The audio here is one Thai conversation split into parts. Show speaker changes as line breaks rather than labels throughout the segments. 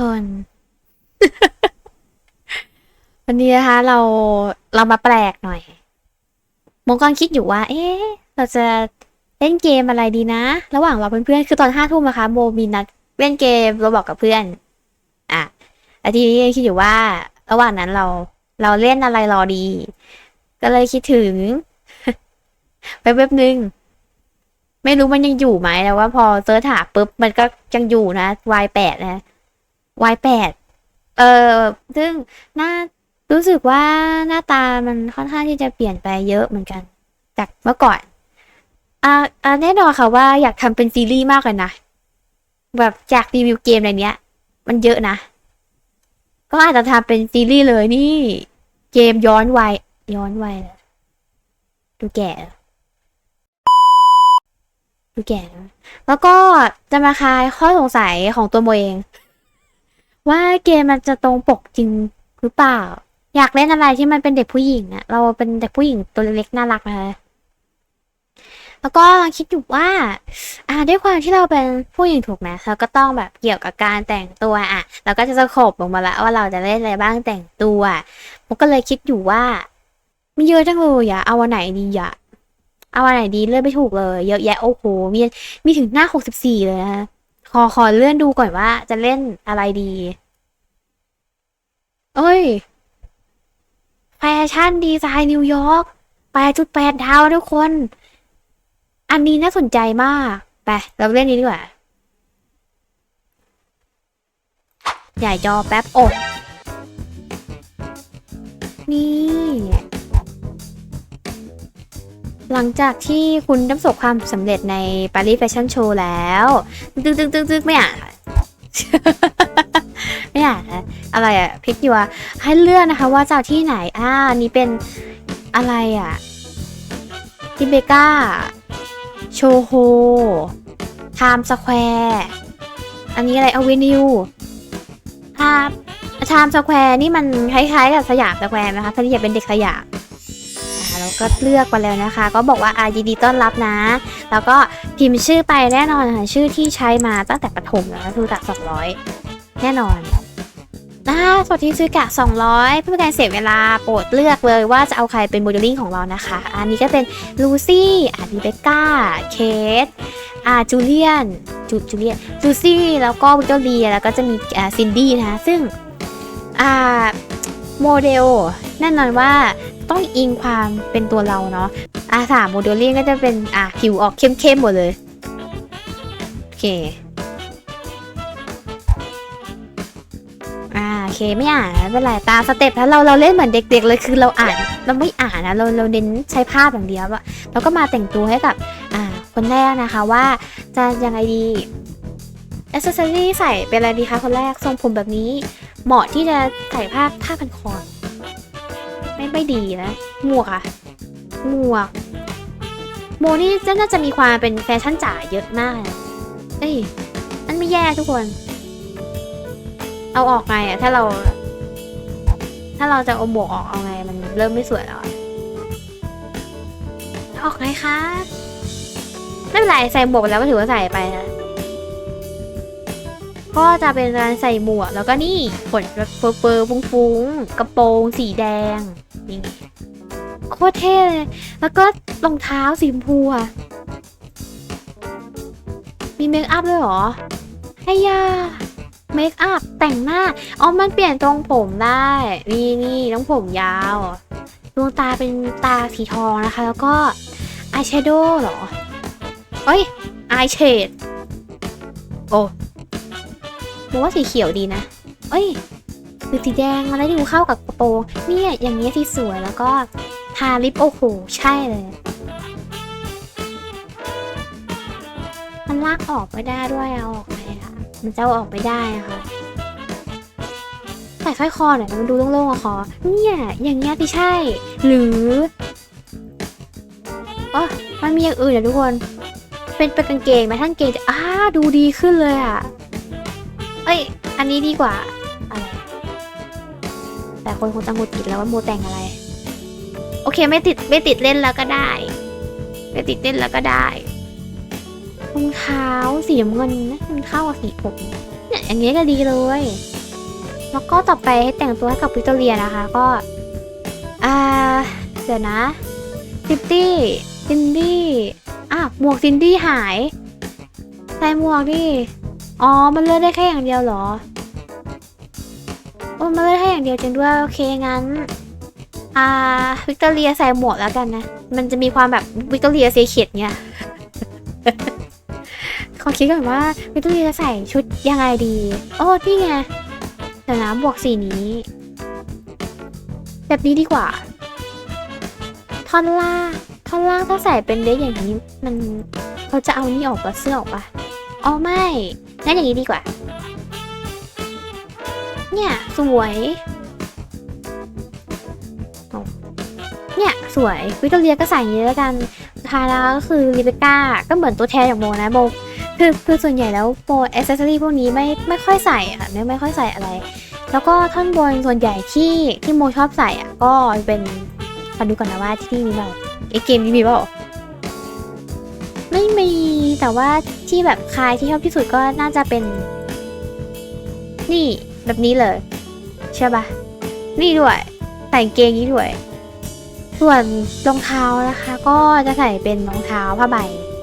คนวันนี้นะคะ เราเรามาแปลกหน่อยมงกังคิดอยู่ว่า เอ๊ะ เราจะเล่นเกมอะไรดีนะ ระหว่างเราเพื่อนๆ คือตอนห้าทุ่มนะคะ โมมีนัดเล่นเกมเราบอกกับเพื่อน อะแล้วทีนี้คิดอยู่ว่า ระหว่างนั้นเรา เราเล่นอะไรรอดี ก็เลยคิดถึงไปเว็บหนึ่งไม่รู้มันยังอยู่ไหมแต่ว่าพอเซิร์ชหาปุ๊บมันก็ยังอยู่นะ Y แปดนะ Y แปดเออซึ่งหน้ารู้สึกว่าหน้าตามันค่อนข้างที่จะเปลี่ยนไปเยอะเหมือนกัน จากเมื่อก่อนอ่าอ่าแน่นอนค่ะว่าอยากทำเป็นซีรีส์มากเลยนะ แบบจากรีวิวเกมอะไรเนี้ย มันเยอะนะ ก็อาจจะทำเป็นซีรีส์เลยนี่ เกมย้อนวัยย้อนวัยเหรอดูแก่ดูแก่แล้วก็จะมาคลายข้อสงสัยของตัวโมเอง ว่าเกมมันจะตรงปกจริงหรือเปล่า อยากเล่นอะไรที่มันเป็นเด็กผู้หญิงอะเราเป็นเด็กผู้หญิงตัวเล็กๆน่ารักนะคะแล้วก็คิดอยู่ว่า อ่า ด้วยความที่เราเป็นผู้หญิงถูกไหมเราก็ต้องแบบเกี่ยวกับการแต่งตัวอะ เราก็จะสโคบลงมาแล้วว่าเราจะเล่นอะไรบ้างแต่งตัวผมก็เลยคิดอยู่ว่ามีเยอะจังเลยอะเอาวันไหนดีอะเอาวันไหนดีเลื่อนไม่ถูกเลย เยอะแยะโอ้โหมีมีถึงหน้าหกสิบสี่เลยนะ ขอขอเลื่อนดูก่อนว่าจะเล่นอะไรดี เอ้ย แฟชั่นดีไซน์นิวยอร์กแปดจุดแปดดาวทุกคน อันนี้น่าสนใจมาก ไป เราเล่นนี้ดีกว่า ใหญ่จอแป๊บโอ้นี่ หลังจากที่คุณน้ำสบความสำเร็จในปารีสแฟชั่นโชว์แล้วตึ๊กตึ๊กตึกตึกไม่อ่านไม่อะอะไรอะพลิกอยู่อะให้เลือกนะคะว่าจะเอาที่ไหนอ่าอันนี้เป็นอะไรอะทิเบก้า โชโฮไทม์สแควร์อันนี้อะไรอเวนิวไทม์ไทม์สแควร์นี่มันคล้ายๆกับสยามสแควร์นะคะถ้าที่อยากเป็นเด็กสยาม ก็เลือกไปแล้วนะคะ ก็บอกว่าอายินดีต้อนรับนะ แล้วก็พิมพ์ชื่อไปแน่นอนค่ะชื่อที่ใช้มาตั้งแต่ประถมแล้วคือจาก200 แน่นอนอ่าสวัสดีซื้อกะ 200 เพื่อการเสียเวลาโปรดเลือกเลยว่าจะเอาใครเป็นโมเดลลิ่งของเรานะคะ อันนี้ก็เป็นลูซี่อารีเบก้า เคทอาจูเลียนจูจูเลียนลูซี่แล้วก็วิกตอเรียแล้วก็จะมีอ่าซินดี้นะคะซึ่งอ่าโมเดลแน่นอนว่า ต้องอิงความเป็นตัวเราเนาะอ่าสามโมเดลลิ่งก็จะเป็นอ่าผิวออกเข้มๆหมดเลย โอเคอ่าโอเคไม่อ่านไม่เป็นไรตามสเต็ปถ้าเราเราเล่นเหมือนเด็ก ๆ เลยคือเราอ่านเราไม่อ่านนะเราเราเน้นใช้ภาพอย่างเดียวอะแล้วก็มาแต่งตัวให้กับอ่าคนแรกนะคะว่าจะยังไงดีอ c เซสซอรี่ใส่เป็นอะไรดีคะคนแรกทรงผมแบบนี้ เหมาะที่จะใส่ผ้าผ้าพันคอ ไม่ไม่ดีนะหมวกอะหมวก โมนี่น่าจะมีความเป็นแฟชั่นจ๋าเยอะมากเอ้ยนั่นไม่แย่ทุกคน เอาออกไงอะถ้าเรา ถ้าเราจะเอาหมวกออกเอาไง มันเริ่มไม่สวยแล้วออกไงคะไม่เป็นไรใส่หมวกไปแล้วก็ถือว่าใส่ไปนะ ก็จะเป็นการใส่หมวกแล้วก็นี่ขนเปอร์เปอร์ฟุ้งๆกระโปรงสีแดงนี่โคตรเท่เลยแล้วก็รองเท้าสีชมพูอะมีเมคอัพด้วยหรอไอ้ยาเมคอัพแต่งหน้าอ๋อมันเปลี่ยนตรงผมได้ นี่นี่ต้องผมยาวดวงตาเป็นตาสีทองนะคะ แล้วก็อายแชโดว์เหรอเอ้ยอายเชดโอ้ มองว่าสีเขียวดีนะ เอ้ยหรือสีแดงอะไรที่ดูเข้ากับกระโปรงเนี่ยอย่างเงี้ยที่สวยแล้วก็ทาลิปโอ้โหใช่เลย มันลากออกไม่ได้ด้วยเอาออกไงอะมันจะเอาออกไม่ได้อะค่ะใส่สร้อยคอหน่อยมันดูโล่งๆอะคอเนี่ยอย่างเงี้ยที่ใช่ หรืออ๋อมันมีอย่างอื่นอะทุกคน เป็นเป็นกางเกงไหมท่านเกงจะอ้าดูดีขึ้นเลยอะ อ้ย อันนี้ดีกว่า อะไร แต่คนคงจะหงุดหงิดแล้วว่าโมแต่งอะไร โอเคไม่ติดไม่ติดเล่นแล้วก็ได้ ไม่ติดเล่นแล้วก็ได้รองเท้าสีน้ำเงินนะมันเข้ากับสีผมเนี่ยอันนี้ก็ดีเลย แล้วก็ต่อไปให้แต่งตัวให้กับวิกตอเรียนะคะ ก็อ่าเดี๋ยวนะซินดี้ซินดี้อะหมวกซินดี้หายใส่หมวกดิ อ๋อ มันเลือกได้แค่อย่างเดียวเหรอโอ้มันเลือกได้แค่อย่างเดียวจริงด้วยโอเคงั้น อ่าวิกตอเรียใส่หมวกแล้วกันนะ มันจะมีความแบบวิกตอเรียเซเคดเนี่ยขอคิดก่อนว่าวิกตอเรียจะใส่ชุดยังไงดี โอ้นี่ไงเดี๋ยวนะบวกสีนี้ แบบนี้ดีกว่า ท่อนล่างท่อนล่างถ้าใส่เป็นเดรสอย่างนี้ มันเขาจะเอานี่ออกปะเสื้อออกปะอ๋อไม่ งั้นอย่างนี้ดีกว่า เนี่ย สวย เนี่ย สวย วิกตอเรียก็ใส่อย่างนี้แล้วกันสุดท้ายแล้วก็คือลิเบก้าก็เหมือนตัวแทนอย่างโมนะโมคือคือส่วนใหญ่แล้วโมอ c เซสซอรี่พวกนี้ไม่ไม่ค่อยใส่ค่ะไม่ไม่ค่อยใส่อะไร แล้วก็ท่อนบนส่วนใหญ่ที่ที่โมชอบใส่อะก็เป็นขอดูก่อนนะว่าที่นี่มีเปล่าเอเกมนี้มีเปล่า ไม่มีแต่ว่าที่แบบคลายที่ชอบที่สุดก็น่าจะเป็น นี่แบบนี้เลยใช่ปะนี่ด้วยใส่เกงนี้ด้วย ส่วนรองเท้านะคะ ก็จะใส่เป็นรองเท้าผ้าใบ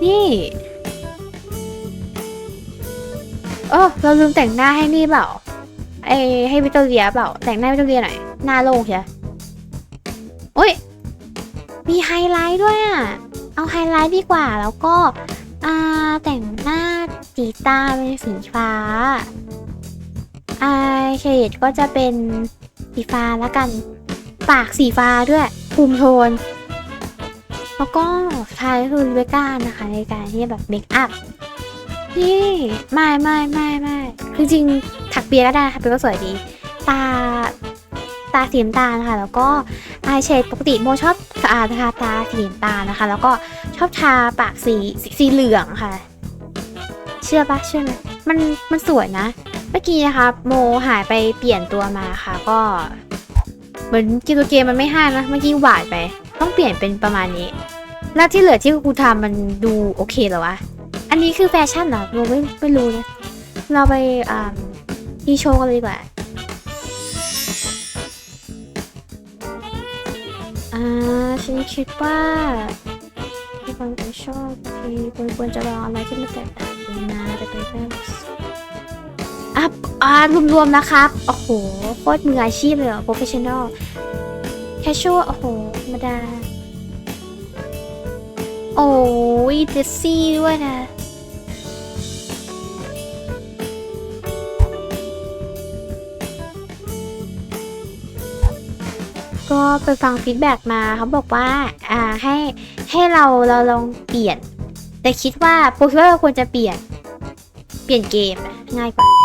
นี่โอ้เราลืมแต่งหน้าให้นี่เปล่าไอให้วิกตอเรียเปล่า แต่งหน้าวิกตอเรียหน่อยหน้าโล่งใช่โอ้ยมีไฮไลท์ด้วยอะ เอาไฮไลท์ดีกว่าแล้วก็แต่งหน้าสีตาเป็นสีฟ้าอายเฉดก็จะเป็นสีฟ้าแล้วกัน ปากสีฟ้าด้วยคุมโทน แล้วก็ท้ายคือเบก้านะคะ ในการที่แบบเมคอัพนี่ไม่ไม่ไม่ไม่คือจริงถักเปียก็ได้ค่ะเปียก็สวยดี ตาตาสีน้ำตาลนะคะแล้วก็ อายเฉดปกติโมชอบทาทาตาสีน้ำตาลนะคะ แล้วก็ชอบทาปากสีสีสีเหลืองค่ะ เชื่อปะเชื่อไหมมันมันสวยนะ เมื่อกี้นะคะ โมหายไปเปลี่ยนตัวมาค่ะ ก็เหมือนกิตัวเกมมันไม่ให้นะเมื่อกี้หวาดไป ต้องเปลี่ยนเป็นประมาณนี้ แล้วที่เหลือที่กูทำมันดูโอเคเหรอวะอันนี้คือแฟชั่นเหรอโมไม่ไม่รู้นะเราไปอ่าดีโชว์กันเลยดีกว่า อ่าฉันคิดว่ามีคนจะชอบทีควรควรจะลองอะไรที่มันแตกต่างดูนะแต่เป็นแค่อะอ่ารวมๆนะครับ โอ้โห โคตรมืออาชีพเลยอะ professional casual โอ้โหธรรมดา โอ้ยเจสซี่ด้วยนะ ก็ไปฟังฟีดแบ็กมาเขาบอกว่าอ่าให้ให้เราเราลองเปลี่ยน แต่คิดว่าโปคิดว่าเราควรจะเปลี่ยน เปลี่ยนเกมนะง่ายกว่า